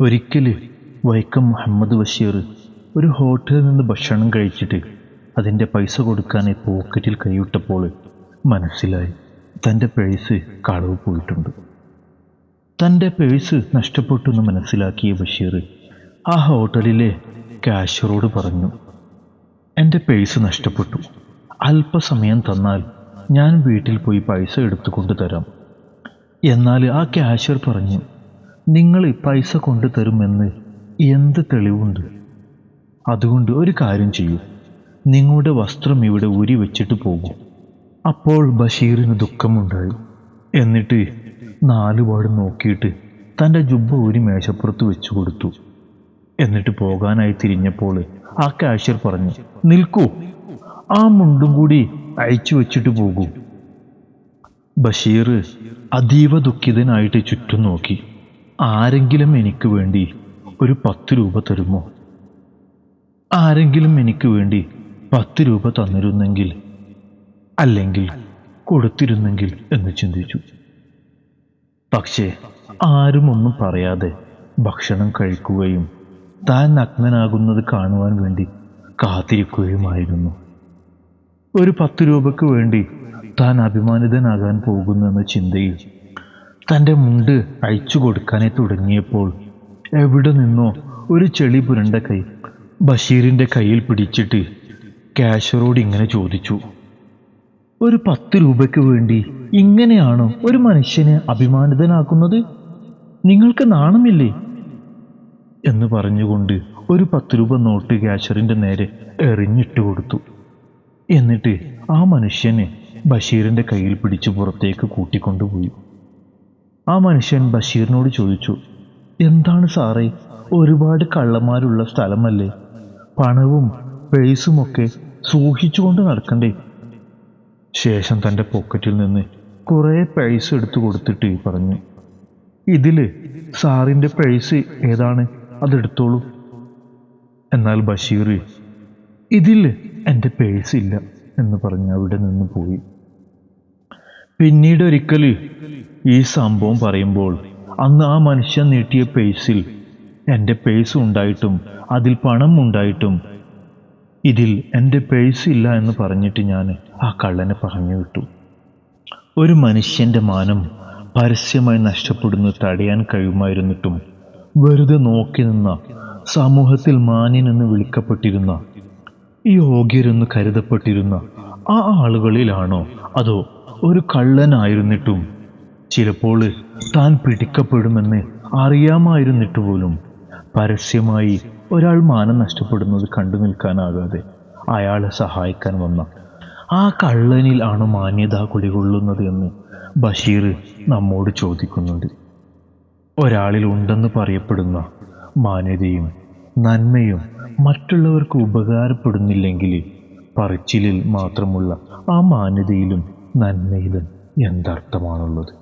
ഒരിക്കൽ വൈക്കം മുഹമ്മദ് ബഷീർ ഒരു ഹോട്ടലിൽ നിന്ന് ഭക്ഷണം കഴിച്ചിട്ട് അതിന്റെ പൈസ കൊടുക്കാനായി പോക്കറ്റിൽ കൈവിട്ടപ്പോൾ മനസ്സിലായി തന്റെ പേഴ്സ് കളവ് പോയിട്ടുണ്ട്. തന്റെ പേഴ്സ് നഷ്ടപ്പെട്ടു എന്ന് മനസ്സിലാക്കിയ ബഷീർ ആ ഹോട്ടലിലെ കാഷ്യറോട് പറഞ്ഞു എന്റെ പേഴ്സ് നഷ്ടപ്പെട്ടു. അല്പസമയം തന്നാൽ ഞാൻ വീട്ടിൽ പോയി പൈസ എടുത്തുകൊണ്ട് തരാം. എന്നാൽ ആ കാഷ്യർ പറഞ്ഞു നിങ്ങൾ പൈസ കൊണ്ടു തരുമെന്ന് എന്ത് തെളിവുണ്ട്? അതുകൊണ്ട് ഒരു കാര്യം ചെയ്യൂ. നിങ്ങളുടെ വസ്ത്രം ഇവിടെ ഊരി വെച്ചിട്ട് പോകും. അപ്പോൾ ബഷീറിന് ദുഃഖമുണ്ടായി. എന്നിട്ട് നാലുപാട് നോക്കിയിട്ട് തന്റെ ജുബ്ബ ഊരി മേശപ്പുറത്ത് വെച്ചു കൊടുത്തു. എന്നിട്ട് പോകാനായി തിരിഞ്ഞപ്പോൾ ആ കാഷ്യർ പറഞ്ഞു നിൽക്കൂ. ആ മുണ്ടും കൂടി അയച്ചു വെച്ചിട്ട് പോകൂ. ബഷീർ അതീവ ദുഃഖിതനായിട്ട് ചുറ്റും നോക്കി. ആരെങ്കിലും എനിക്ക് വേണ്ടി ഒരു പത്ത് രൂപ തരുമോ? ആരെങ്കിലും എനിക്ക് വേണ്ടി പത്ത് രൂപ തന്നിരുന്നെങ്കിൽ അല്ലെങ്കിൽ കൊടുത്തിരുന്നെങ്കിൽ എന്ന് ചിന്തിച്ചു. പക്ഷേ ആരും ഒന്നും പറയാതെ ഭക്ഷണം കഴിക്കുകയും താൻ നഗ്നനാകുന്നത് കാണുവാൻ വേണ്ടി കാത്തിരിക്കുകയുമായിരുന്നു. ഒരു പത്ത് രൂപയ്ക്ക് വേണ്ടി താൻ അഭിമാനിതനാകാൻ പോകുന്നെന്ന ചിന്തയിൽ തന്റെ മുണ്ട് അയച്ചു കൊടുക്കാനേ തുടങ്ങിയപ്പോൾ എവിടെ നിന്നോ ഒരു ചെളി പുരണ്ട കൈ ബഷീറിന്റെ കയ്യിൽ പിടിച്ചിട്ട് കാഷ്യറോട് ഇങ്ങനെ ചോദിച്ചു ഒരു പത്ത് രൂപയ്ക്ക് വേണ്ടി ഇങ്ങനെയാണോ ഒരു മനുഷ്യനെ അഭിമാനിതനാക്കുന്നത്? നിങ്ങൾക്ക് നാണമില്ലേ? എന്ന് പറഞ്ഞുകൊണ്ട് ഒരു പത്ത് രൂപ നോട്ട് കാഷ്യറിന്റെ നേരെ എറിഞ്ഞിട്ട് കൊടുത്തു. എന്നിട്ട് ആ മനുഷ്യനെ ബഷീറിന്റെ കയ്യിൽ പിടിച്ച് പുറത്തേക്ക് കൂട്ടിക്കൊണ്ടുപോയി. ആ മനുഷ്യൻ ബഷീറിനോട് ചോദിച്ചു എന്താണ് സാറേ? ഒരുപാട് കള്ളന്മാരുള്ള സ്ഥലമല്ലേ? പണവും പേഴ്സുമൊക്കെ സൂക്ഷിച്ചുകൊണ്ട് നടക്കണ്ടേ? ശേഷം തന്റെ പോക്കറ്റിൽ നിന്ന് കുറേ പേഴ്സ് എടുത്തു കൊടുത്തിട്ട് പറഞ്ഞു ഇതിൽ സാറിന്റെ പേഴ്സ് ഏതാണ്? അതെടുത്തോളൂ എന്നാൽ ബഷീർ ഇതിൽ എന്റെ പേഴ്സ് ഇല്ല എന്ന് പറഞ്ഞ് അവിടെ നിന്ന് പോയി. പിന്നീട് ഒരിക്കൽ ഈ സംഭവം പറയുമ്പോൾ അന്ന് ആ മനുഷ്യൻ നീട്ടിയ പേസിൽ എന്റെ പേഴ്സ് ഉണ്ടായിട്ടും അതിൽ പണം ഉണ്ടായിട്ടും ഇതിൽ എന്റെ പേഴ്സ് ഇല്ല എന്ന് പറഞ്ഞിട്ട് ഞാൻ ആ കള്ളനെ പറഞ്ഞു വിട്ടു. ഒരു മനുഷ്യന്റെ മാനം പരസ്യമായി നഷ്ടപ്പെടുന്നത് തടയാൻ കഴിയുമായിരുന്നിട്ടും വെറുതെ നോക്കി നിന്ന സമൂഹത്തിൽ മാന്യനെന്ന് വിളിക്കപ്പെട്ടിരുന്ന യോഗ്യരെന്ന് കരുതപ്പെട്ടിരുന്ന ആ ആളുകളിലാണോ അതോ ഒരു കള്ളനായിരുന്നിട്ടും ചിലപ്പോൾ താൻ പിടിക്കപ്പെടുമെന്ന് അറിയാമായിരുന്നിട്ട് പോലും പരസ്യമായി ഒരാൾ മാനം നഷ്ടപ്പെടുന്നത് കണ്ടു നിൽക്കാനാകാതെ അയാളെ സഹായിക്കാൻ വന്ന ആ കള്ളനിൽ ആണ് മാന്യത കുടികൊള്ളുന്നത് എന്ന് ബഷീർ നമ്മോട് ചോദിക്കുന്നുണ്ട്. ഒരാളിൽ ഉണ്ടെന്ന് പറയപ്പെടുന്ന മാന്യതയും നന്മയും മറ്റുള്ളവർക്ക് ഉപകാരപ്പെടുന്നില്ലെങ്കിൽ പറച്ചിലിൽ മാത്രമുള്ള ആ മാന്യതയിലും നന്മയിലും എന്തർത്ഥമാണുള്ളത്?